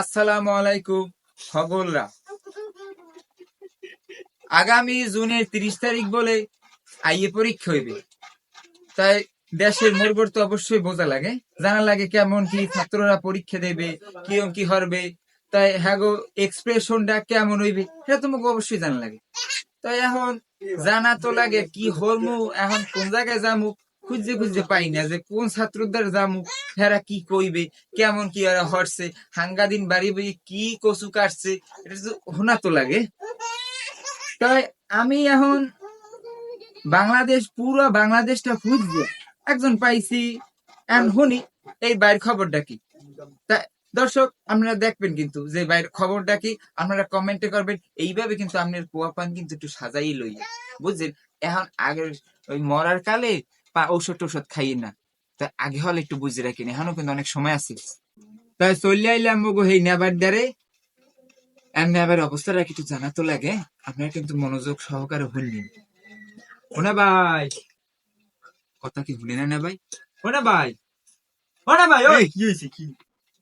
আসসালামু আলাইকুম সকলরা আগামী জুনের তিরিশ তারিখ বলে আইএ পরীক্ষা হইবে। তাই দেশের মোড়গড় তো অবশ্যই বোঝা লাগে, জানা লাগে কেমন কি ছাত্ররা পরীক্ষা দেবে কিরম কি হরবে। তাই হ্যাগো এক্সপ্রেশনটা কেমন হইবে, সেটা তোমাকে অবশ্যই জানা লাগে। তাই এখন জানা তো লাগে কি হরমু, এখন কোন জায়গায় যামু খুঁজতে খুঁজতে পাই না যে কোন ছাত্রদের যামু হেরা কি কইবে, কেমন কি এরা হরছে, হাঙ্গা দিন বাড়ি বাড়ি কি কচু কাটছে, এটা তো হোনা তো লাগে। তাই আমি এখন বাংলাদেশ, পুরো বাংলাদেশটা খুঁজছে একজন পাইছি, এখন শুনি, এই বাইর খবরটা কি? তা দর্শক, আপনারা দেখবেন কিন্তু যে বাইর খবরটা কি, আপনারা কমেন্টে করবেন, এইভাবে কিন্তু আপনার পোয়াপান কিন্তু একটু সাজাই লই বুঝছেন? এখন আগের ওই মরার কালে পা ঔষধ টৌষধ খাইয়ে না। তা আগে হলে একটু বুঝে রাখেন এখনও কিন্তু অনেক সময় আছে। তাই চলে আইলাম মগো এই নেবার দ্বারে। নেবার অবস্থাটা একটু জানা তো লাগে আপনারা কিন্তু মনোযোগ সহকারে শুনলেন ওনা ভাই। কথা কি শুনে না না ভাই। ওনা ভাই ওনা ভাই ওই কি হয়েছে কি?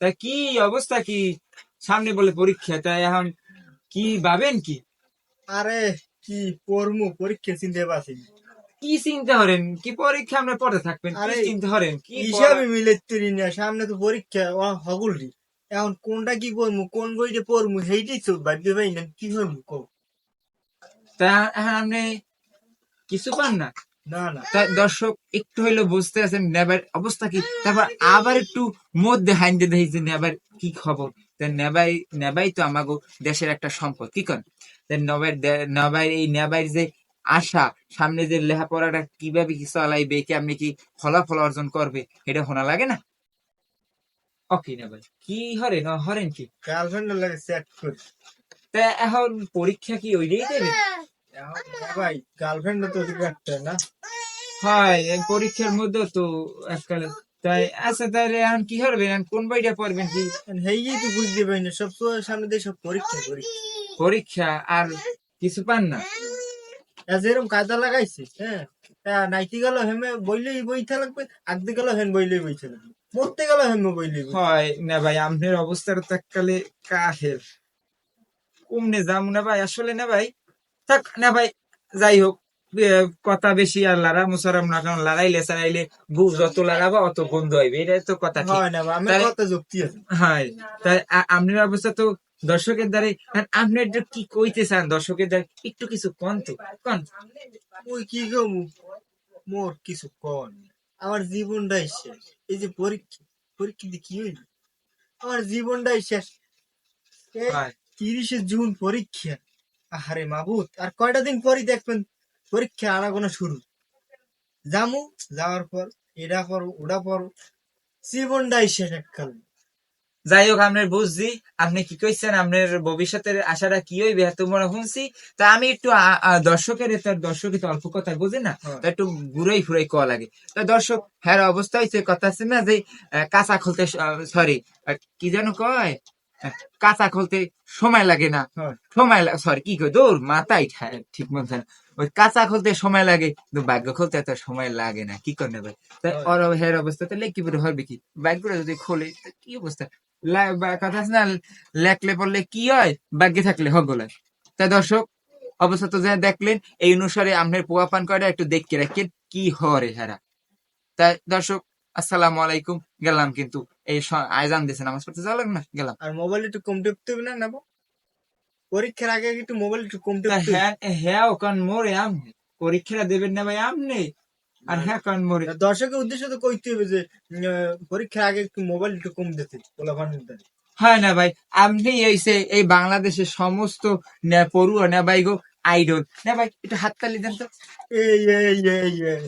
তা কি অবস্থা কি? সামনে বলে পরীক্ষা তাই এখন কি ভাবেন কি? আরে কি পড়মু পরীক্ষা চিনতে পারছি না। কি চিন্তা করেন? কি পরীক্ষা আমরা পড়ে থাকবেন? কি চিন্তা করেন? কি হিসাবে মিলে তুই না সামনে তো পরীক্ষা ও হগুলি এখন কোনটা কি করব কোন বইটা পড়মু সেইটাই তো ভাবতে পারি না কি করব কো? তা এখন আপনি কিছু পান না? না না। তা দর্শক একটু হইল বুঝতে আছেন নেবার অবস্থা কি? তারপর আবার একটু মধ্যে হাইন্দে দেখি যে নেবার কি খবর। নেবাই নেবাই তো আমাগো দেশের একটা সম্পদ কি কন? নবাই নবাই এই নেবাই যে আশা সামনে যে লেখাপড়াটা কীভাবে কি চালাইবে কি আপনি কি ফলাফল অর্জন করবে এটা শোনা লাগে না? ওকে নেবাই কি হরেন হরেন কি? গার্লফ্রেন্ড লাগে সেট করি। তা এখন পরীক্ষা কি ওইটাই দেবে? ভাই গার্লফ্রেন্ড তো একটা না? হয় পরীক্ষার মধ্যে তো এককালে। তাই আচ্ছা তাহলে এখন কি করবেন? কোন বইটা পড়বেন কি? হেই তো বুঝতে পারি না সব সামনে দিয়ে সব পরীক্ষা করি। পরীক্ষা আর কিছু পান না? যেরকম কায়দা লাগাইছে হ্যাঁ? তা নাইতে গেল হেমে বইলেই বইতে লাগবে আগতে গেল হেন বইলেই বইতে লাগবে। মরতে গেল হেমে বইলেই হয় না ভাই আপনার অবস্থার তো এককালে কাহের। কমনে যাম না ভাই আসলে না ভাই? থাক না ভাই যাই হোক কথা বেশি আর লারা মুসারাম না কারণ লড়াইলে সারাইলে বউ যত লড়াবা অত বন্ধু হইবে এটা তো কথা ঠিক। হয় না আমি কত যুক্তি আছে। হয় তাই আ- আপনার অবস্থা তো দর্শকের দ্বারে আপনি একটু কি কইতে চান দর্শকের দ্বারা একটু কিছু কন তো কন। ওই কি গো মোর কিছু কন। আমার জীবনটাই শেষ। এই যে পরীক্ষা পরীক্ষা দিয়ে কি হইল? আমার জীবনটাই শেষ। তিরিশে জুন পরীক্ষা। আরে মাবুত আর কয়টা দিন পরই দেখবেন পরীক্ষা আনাগোনা শুরু। জামু যাওয়ার পর এটা পর ওটা পর। জীবনটাই শেষ এককাল যাই হোক আপনার বুঝছি। আপনি কি কইছেন আপনার ভবিষ্যতের আশাটা কি হইবে বড় শুনছি? তা আমি একটু দর্শকের তার দর্শক তো অল্প কথা বুঝে না হ্যাঁ। তা একটু ঘুরাই ফুরাই কওয়া লাগে। তা দর্শক হ্যাঁ অবস্থা হয়েছে কথা আছে না যে কাঁচা খুলতে সরি কি যেন কয়? কাঁচা খুলতে সময় লাগে না। হ্যাঁ। সময় সরি কি কই দৌড় মাথায় ঠিক মতো না। ওই কাঁচা খুলতে সময় লাগে কিন্তু ভাগ্য খুলতে এত সময় লাগে না কি করে ভাই? তাই হ্যাঁ। ওর হের অবস্থা তাহলে কি করে হবে কি? ভাগ্যটা যদি খোলে তা কি অবস্থা? কথা আছে না লেখলে পড়লে কি হয়? ভাগ্যে থাকলে হগল হয় তাই দর্শক অবস্থা তো যা দেখলেন এই অনুসারে আপনার পোয়া পান কয়টা একটু দেখতে রাখেন কি হরে হেরা। তাই দর্শক আসসালামু আলাইকুম। গেলাম কিন্তু এই আয়জান দিয়েছে নামাজ পড়তে যাওয়া লাগবে না? গেলাম। আর মোবাইল একটু কম টিপতে না নেব? পরীক্ষার আগে একটু মোবাইল একটু কম টিপতে হ্যাঁ হ্যাঁ ওখান মোরে আমনে। পরীক্ষা দেবেন না ভাই আমনে। আর হ্যাঁ কান মরে দর্শকের উদ্দেশ্য তো কইতে হবে যে পরীক্ষার আগে একটু মোবাইল একটু কম দিতে। হয় না ভাই আপনি এইসে এই বাংলাদেশের সমস্ত পড়ুয়া না ভাই গো আইডল না ভাই একটু হাততালি দেন তো। এই এই এই এই।